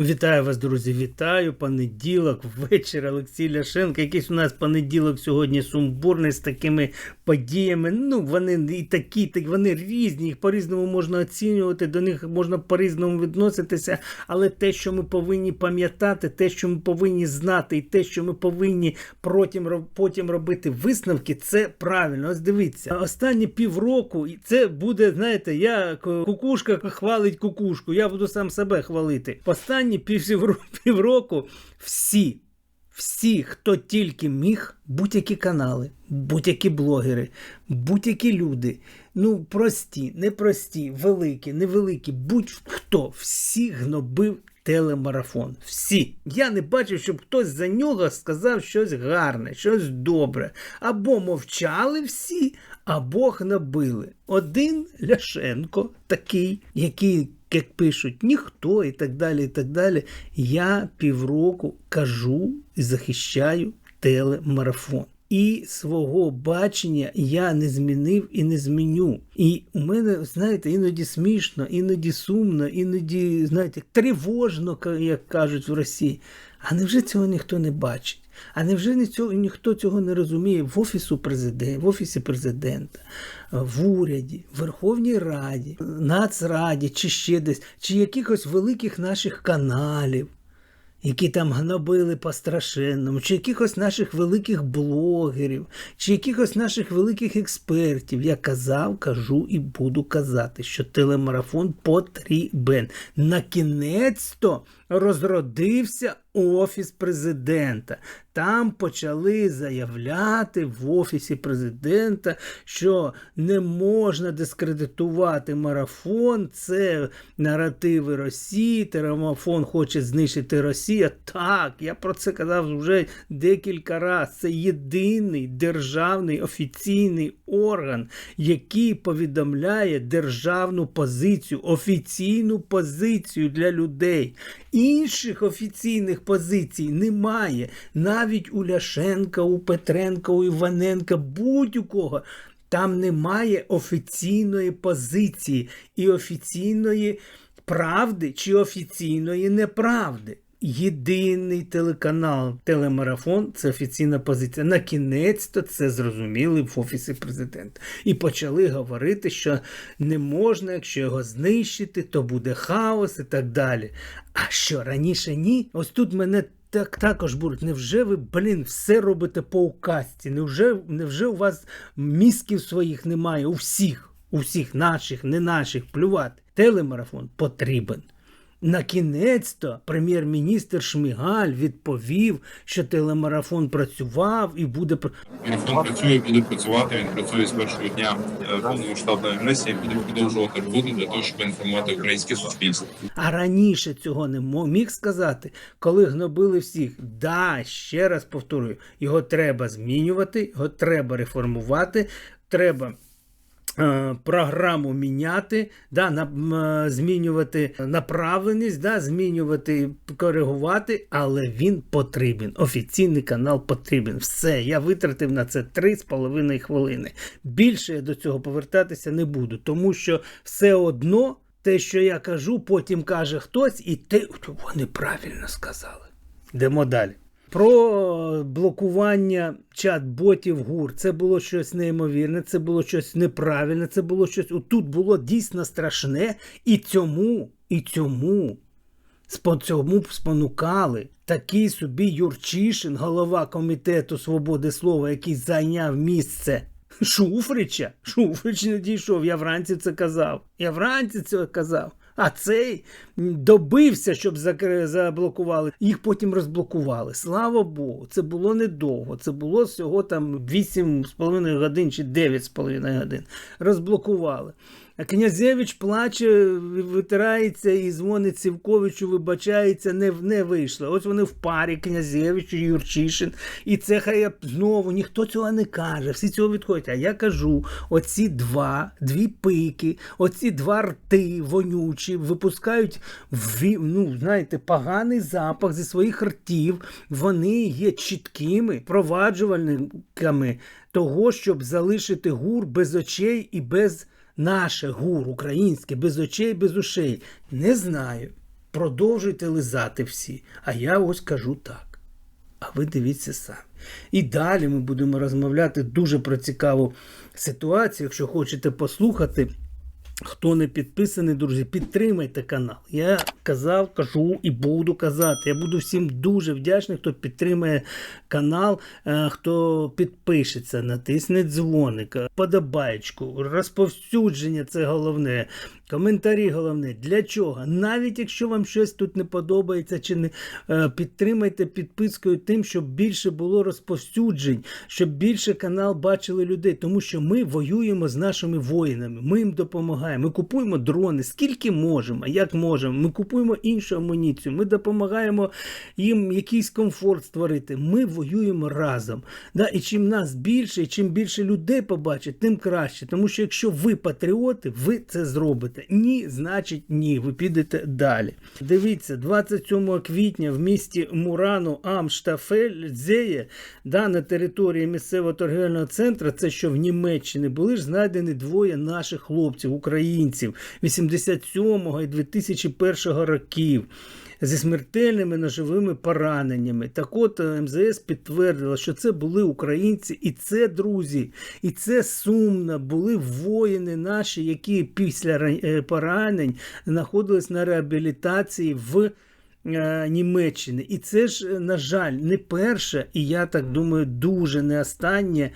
Вітаю вас, друзі! Вітаю! Понеділок, вечір Олексій Ляшенко. Якийсь у нас понеділок сьогодні сумбурний з такими подіями. Ну, вони і такі, так вони різні, їх по-різному можна оцінювати, до них можна по-різному відноситися. Але те, що ми повинні пам'ятати, те, що ми повинні знати, і те, що ми повинні потім, потім робити висновки, це правильно. Ось дивіться, останні півроку і це буде, знаєте, я кукушка хвалить кукушку, я буду сам себе хвалити. Останні пів, півроку всі, всі, хто тільки міг, будь-які канали, будь-які блогери, будь-які люди, ну прості, непрості, великі, невеликі, будь-хто, всі гнобив телемарафон. Всі. Я не бачив, щоб хтось за нього сказав щось гарне, щось добре. Або мовчали всі, або гнобили. Один Ляшенко, такий, який як пишуть, ніхто і так далі. і так далі. Я півроку кажу і захищаю телемарафон. І свого бачення я не змінив і не зміню. І у мене, знаєте, іноді смішно, іноді сумно, іноді, знаєте, тривожно, як кажуть в Росії. А невже цього ніхто не бачить? А невже ніхто, ніхто цього не розуміє в офісу президента, в офісі президента, в уряді, в Верховній Раді, Нацраді, чи ще десь, чи якихось великих наших каналів, які там гнобили по страшенному, чи якихось наших великих блогерів, чи якихось наших великих експертів. Я казав, кажу і буду казати, що телемарафон потрібен. На кінець-то розродився Офіс президента. Там почали заявляти в Офісі президента, що не можна дискредитувати марафон, це наративи Росії, терамафон хоче знищити Росію. Так, я про це казав вже декілька разів. Це єдиний державний офіційний орган, який повідомляє державну позицію, офіційну позицію для людей. Інших офіційних позицій немає. Навіть у Ляшенка, у Петренка, у Іваненка, будь-у кого. Там немає офіційної позиції і офіційної правди чи офіційної неправди. Єдиний телеканал Телемарафон це офіційна позиція. На кінець-то це зрозуміли в Офісі президента. І почали говорити, що не можна, якщо його знищити, то буде хаос і так далі. А що раніше ні? Ось тут мене. Так також будуть. Невже ви, блін, все робите по указці? Невже, невже у вас мізків своїх немає? У всіх, у всіх наших, не наших, плювати. Телемарафон потрібен. На кінець-то прем'єр-міністр Шмигаль відповів, що телемарафон працював і буде Марафон працює, буде працювати. Він працює з першого дня е, повномасштабної агресії. Буде продовжувати роботу для того, щоб інформувати українське суспільство. А раніше цього не міг сказати, коли гнобили всіх. Да, ще раз повторюю, його треба змінювати, його треба реформувати, треба. Програму міняти, да, на, змінювати направленість, да, змінювати, коригувати, але він потрібен. Офіційний канал потрібен. Все, я витратив на це 3,5 хвилини. Більше я до цього повертатися не буду, тому що все одно те, що я кажу, потім каже хтось, і те вони правильно сказали. Йдемо далі. Про блокування чат-ботів ГУР. Це було щось неймовірне, це було щось неправильне, це було щось. Тут було дійсно страшне. І цьому, і цьому, цьому спонукали такий собі Юрчишин, голова комітету свободи слова, який зайняв місце. Шуфрича. Шуфрич не дійшов. Я вранці це казав. Я вранці це казав. А цей добився, щоб заблокували. Їх потім розблокували. Слава Богу, це було недовго. Це було всього там 8,5 годин чи 9,5 годин. Розблокували. Князевич плаче, витирається і дзвонить Сівковичу, вибачається, не не вийшло. Ось вони в парі, Князевич і Юрчишин. І це хай знову ніхто цього не каже, всі цього відходять. А я кажу: оці два, дві пики, оці два рти вонючі випускають ну, знаєте, поганий запах зі своїх ртів. Вони є чіткими проваджувальниками того, щоб залишити гур без очей і без наше гур українське, без очей, без ушей. Не знаю. продовжуйте лизати всі. А я ось кажу так. А ви дивіться самі. І далі ми будемо розмовляти дуже про цікаву ситуацію. Якщо хочете послухати, хто не підписаний, друзі, підтримайте канал. Я казав, кажу і буду казати. Я буду всім дуже вдячний, хто підтримає канал, е, хто підпишеться, натисне дзвоник, подобаєчку, розповсюдження це головне. Коментарі головне. Для чого? Навіть якщо вам щось тут не подобається, чи не е, підтримайте підпискою тим, щоб більше було розповсюджень, щоб більше канал бачили людей. Тому що ми воюємо з нашими воїнами. Ми їм допомагаємо. Ми купуємо дрони, скільки можемо, як можемо. Ми купуємо іншу амуніцію. Ми допомагаємо їм якийсь комфорт створити. Ми воюємо разом. Да? І чим нас більше, і чим більше людей побачить, тим краще. Тому що якщо ви патріоти, ви це зробите. Ні, значить ні. Ви підете далі. Дивіться, 27 квітня в місті Мурану Амштафельдзеє, да, на території місцевого торгівельного центру, це що в Німеччині, були ж знайдені двоє наших хлопців, українців 87-го і 2001 років. Зі смертельними ножовими пораненнями. Так от е, МЗС підтвердила, що це були українці, і це друзі, і це сумно. Були воїни наші, які після е, поранень знаходились на реабілітації в е, Німеччини. І це ж, на жаль, не перше, і я так думаю, дуже не останнє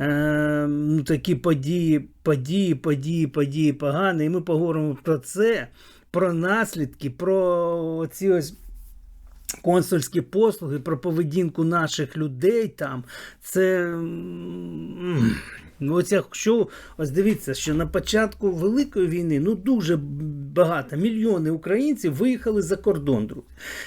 е, ну, такі події, події, події, події погані. І ми поговоримо про це, про наслідки, про ці ось. Консульські послуги про поведінку наших людей там, це ну, ось якщо ось дивіться, що на початку Великої війни ну дуже багато мільйони українців виїхали за кордон, друзі.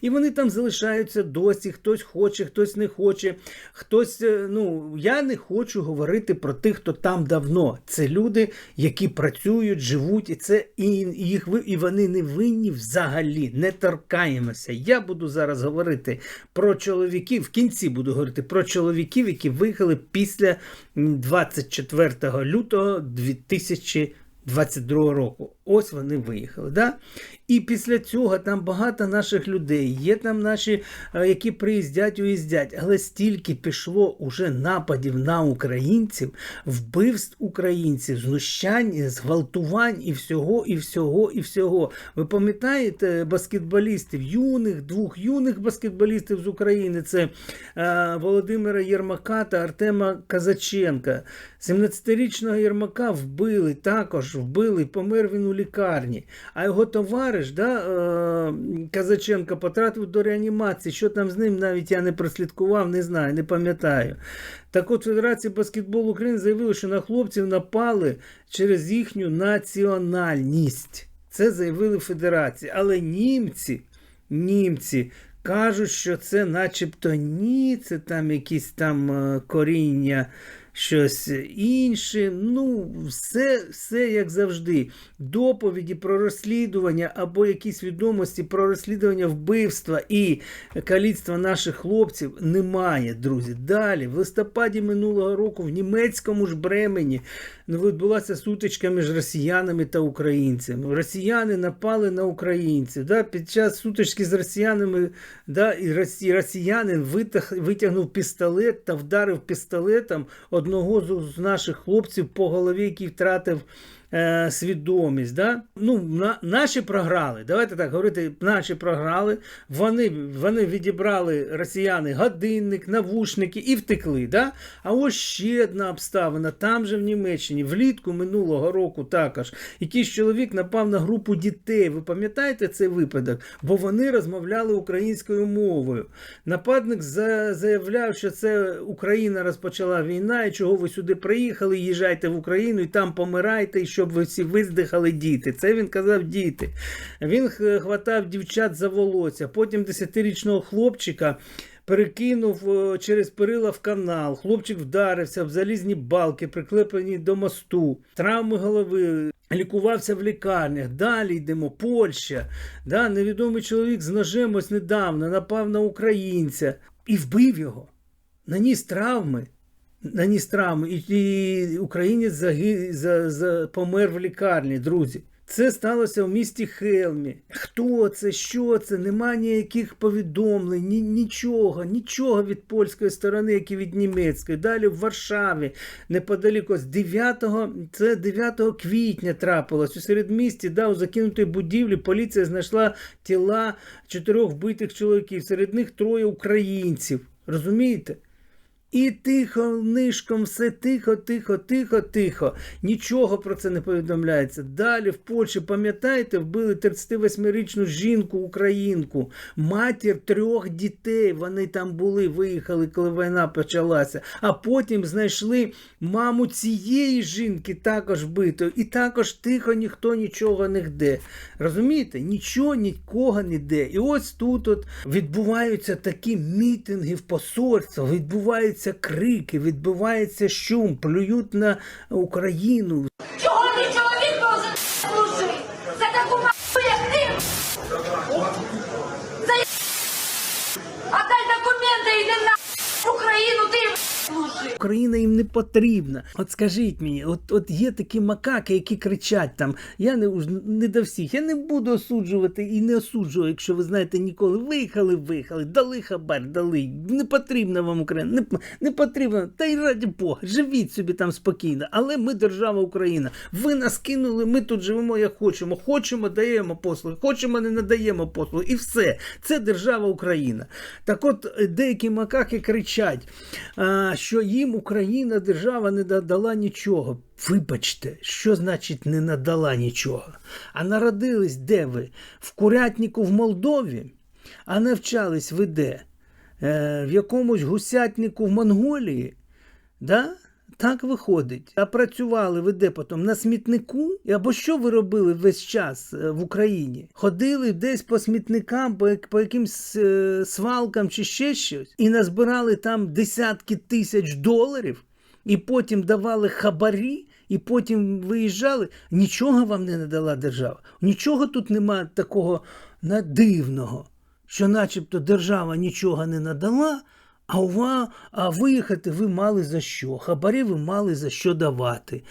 І вони там залишаються досі. Хтось хоче, хтось не хоче. Хтось, е, ну я не хочу говорити про тих, хто там давно. Це люди, які працюють, живуть, і це і їх і вони не винні взагалі. Не торкаємося. Я буду зараз говорити про чоловіків. В кінці буду говорити про чоловіків, які виїхали після м, 24 лютого 2022 року. Ось вони виїхали. Да? І після цього там багато наших людей. Є там наші, е, які приїздять, уїздять. Але стільки пішло уже нападів на українців, вбивств українців, знущань, зґвалтувань і всього, і всього, і всього. Ви пам'ятаєте баскетболістів, юних, двох юних баскетболістів з України? Це е, Володимира Єрмака та Артема Казаченка. 17-річного Єрмака вбили також, вбили, помер він у лікарні. А його товариш, да, е, Казаченко, потрапив до реанімації. Що там з ним, навіть я не прослідкував, не знаю, не пам'ятаю. Так от Федерація баскетболу України заявила, що на хлопців напали через їхню національність. Це заявили Федерації. Але німці, німці кажуть, що це начебто ні, це там якісь там е, коріння щось інше. Ну, все, все як завжди. Доповіді про розслідування або якісь відомості про розслідування вбивства і каліцтва наших хлопців немає, друзі. Далі, в листопаді минулого року в німецькому ж Бремені ну, відбулася сутичка між росіянами та українцями. Росіяни напали на українців. Да? Під час сутички з росіянами да, і росіянин витяг, витягнув пістолет та вдарив пістолетом одного з, з наших хлопців по голові, який втратив е, свідомість. Да? Ну, на, наші програли. Давайте так говорити, наші програли. Вони, вони відібрали росіяни годинник, навушники і втекли. Да? А ось ще одна обставина. Там же в Німеччині, влітку минулого року також, якийсь чоловік напав на групу дітей. Ви пам'ятаєте цей випадок? Бо вони розмовляли українською мовою. Нападник за- заявляв, що це Україна розпочала війна, і чого ви сюди приїхали, їжджайте в Україну і там помирайте, і щоб ви всі виздихали діти. Це він казав діти. Він хватав дівчат за волосся. Потім 10-річного хлопчика. Перекинув е, через перила в канал. Хлопчик вдарився в залізні балки, приклеплені до мосту, травми голови. Лікувався в лікарнях. Далі йдемо. Польща. Да, невідомий чоловік з ножем ось недавно напав на українця і вбив його. Наніс травми. Наніс травми. І, українець заги, за, за, помер в лікарні, друзі. Це сталося в місті Хелмі. Хто це, що це? Нема ніяких повідомлень, ні, нічого, нічого від польської сторони, як і від німецької. Далі в Варшаві, неподалік ось 9, це 9 квітня трапилось. У середмісті, да, у закинутій будівлі поліція знайшла тіла чотирьох вбитих чоловіків. Серед них троє українців. Розумієте? І тихо, нишком, все тихо, тихо, тихо, тихо. Нічого про це не повідомляється. Далі в Польщі, пам'ятаєте, вбили 38-річну жінку, українку, матір трьох дітей. Вони там були, виїхали, коли війна почалася. А потім знайшли маму цієї жінки, також вбитою. І також тихо, ніхто нічого не йде. Розумієте? Нічого нікого не йде. І ось тут от відбуваються такі мітинги в посольствах, відбуваються крики, відбувається шум, плюють на Україну. Чого ти чоловік должен служити? За таку як ти? За Отдай документи йди на Україну, ти. Україна їм не потрібна. От скажіть мені, от, от є такі макаки, які кричать там. Я не, не до всіх, я не буду осуджувати і не осуджую, якщо ви знаєте, ніколи виїхали, виїхали, дали хабар, дали. Не потрібна вам Україна, не, не потрібно. Та й раді Бога, живіть собі там спокійно. Але ми держава Україна. Ви нас кинули, ми тут живемо як хочемо. Хочемо, даємо послуги, хочемо, не надаємо послуги. І все. Це держава Україна. Так от е, деякі макаки кричать, що їм Україна, держава не додала нічого. Вибачте, що значить не надала нічого? А народились де ви? В Курятнику в Молдові? А навчались ви де? Е, в якомусь гусятнику в Монголії? Да? Так виходить. А працювали ви де потім? На смітнику? Або що ви робили весь час е, в Україні? Ходили десь по смітникам, по, по якимсь е, свалкам чи ще щось, і назбирали там десятки тисяч доларів, і потім давали хабарі, і потім виїжджали. Нічого вам не надала держава. Нічого тут немає такого дивного, що начебто держава нічого не надала. А, ува, а виїхати ви мали за що? Хабарі ви мали за що давати.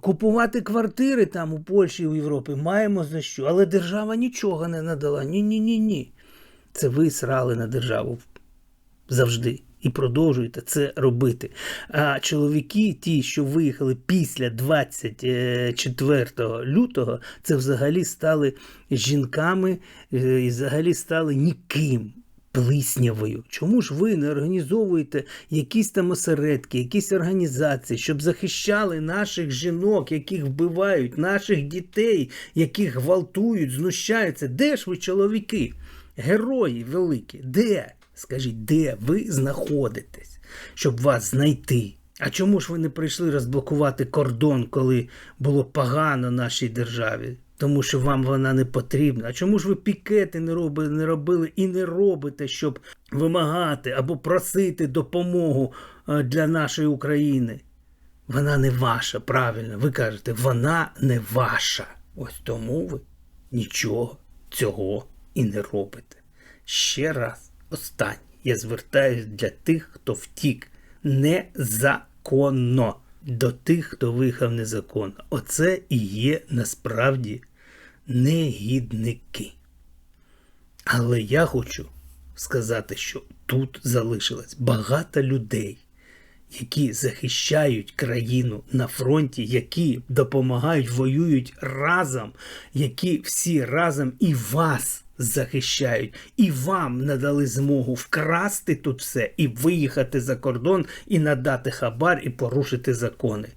Купувати квартири там у Польщі у Європі маємо за що. Але держава нічого не надала. Ні-ні ні ні. Це ви срали на державу завжди. І продовжуєте це робити. А чоловіки, ті, що виїхали після 24 лютого, це взагалі стали жінками е, і взагалі стали ніким плиснявою. Чому ж ви не організовуєте якісь там осередки, якісь організації, щоб захищали наших жінок, яких вбивають, наших дітей, яких гвалтують, знущаються? Де ж ви, чоловіки? Герої великі, де? Скажіть, де ви знаходитесь, щоб вас знайти? А чому ж ви не прийшли розблокувати кордон, коли було погано нашій державі? Тому що вам вона не потрібна. А чому ж ви пікети не робили, не робили і не робите, щоб вимагати або просити допомогу е, для нашої України? Вона не ваша, правильно. Ви кажете, вона не ваша. Ось тому ви нічого цього і не робите. Ще раз, останнє, я звертаюсь для тих, хто втік незаконно. До тих, хто виїхав незаконно. Оце і є насправді негідники. Але я хочу сказати, що тут залишилось багато людей, які захищають країну на фронті, які допомагають, воюють разом, які всі разом і вас захищають, і вам надали змогу вкрасти тут все і виїхати за кордон, і надати хабар, і порушити закони.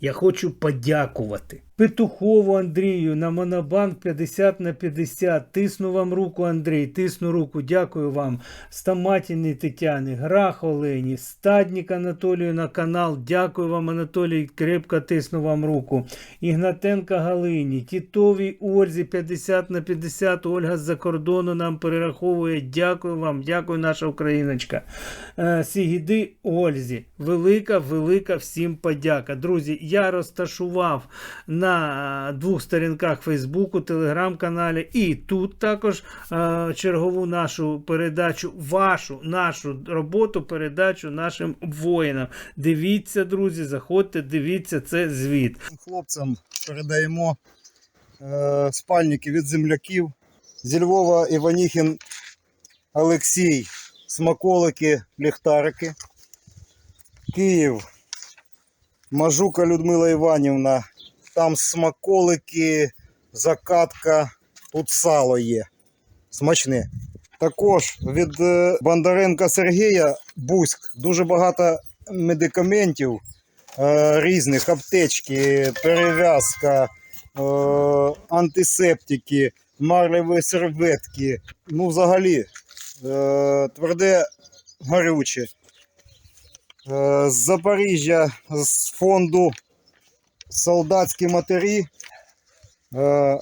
Я хочу подякувати Петухову Андрію на Монобанк 50 на 50. Тисну вам руку, Андрій. Тисну руку. Дякую вам. Стаматіні Тетяни, Грах Олені, Стаднік Анатолію на канал. Дякую вам, Анатолій. Крепко тисну вам руку. Ігнатенка Галині, Тітовій Ользі 50 на 50. Ольга з-за кордону нам перераховує. Дякую вам, дякую, наша україночка. Е, Сігіди Ользі. Велика, велика всім подяка. Друзі, я розташував на двох сторінках Фейсбуку, телеграм-каналі і тут також е, чергову нашу передачу, вашу нашу роботу, передачу нашим воїнам. Дивіться, друзі, заходьте, дивіться, це звіт. хлопцям передаємо е, спальники від земляків. Зі Львова Іваніхін Олексій, смаколики, ліхтарики. Київ, Мажука Людмила Іванівна. Там смаколики, закатка, тут сало є. Смачне. Також від е, Бондаренка Сергія Бузьк дуже багато медикаментів е, різних, аптечки, перев'язка, е, антисептики, марлеві серветки. Ну, взагалі, тверде горюче. З Запоріжжя з фонду Солдатські матері. Е,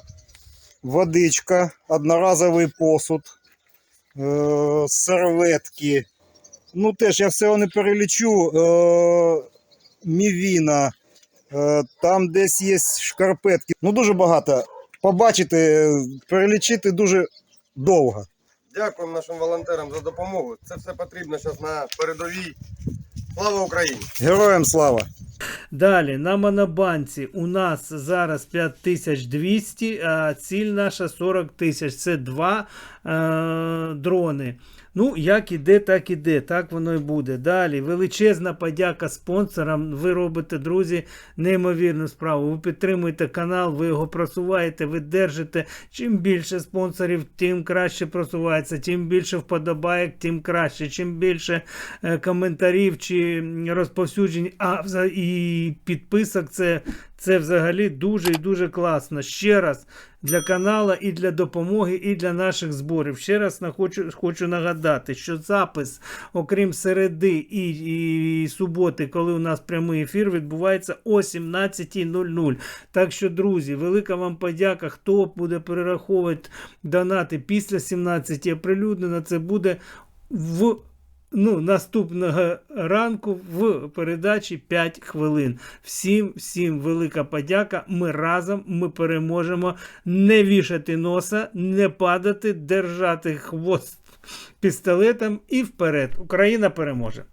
водичка, одноразовий посуд, е, серветки. Ну, теж я все не перелічу. Е, мівіна, там десь є шкарпетки. Ну, дуже багато. Побачити, перелічити дуже довго. Дякуємо нашим волонтерам за допомогу. Це все потрібно зараз на передовій. Слава Україні! Героям слава! Далі на Монобанці у нас зараз 5200, а ціль наша 40 тисяч. Це два е, дрони. Ну, як іде, так іде. Так воно і буде. Далі величезна подяка спонсорам. Ви робите, друзі, неймовірну справу. Ви підтримуєте канал, ви його просуваєте, ви держите. Чим більше спонсорів, тим краще просувається. Чим більше вподобайок, тим краще. Чим більше е, коментарів чи розповсюджень, а і підписок, це, це взагалі дуже і дуже класно. Ще раз для канала і для допомоги, і для наших зборів. Ще раз хочу, хочу нагадати, що запис, окрім середи і, і суботи, коли у нас прямий ефір, відбувається о 17.00. Так що, друзі, велика вам подяка. Хто буде перераховувати донати після 17 оприлюднено, це буде в ну, наступного ранку в передачі 5 хвилин. Всім, всім велика подяка. Ми разом ми переможемо. Не вішати носа, не падати, держати хвост пістолетом і вперед. Україна переможе.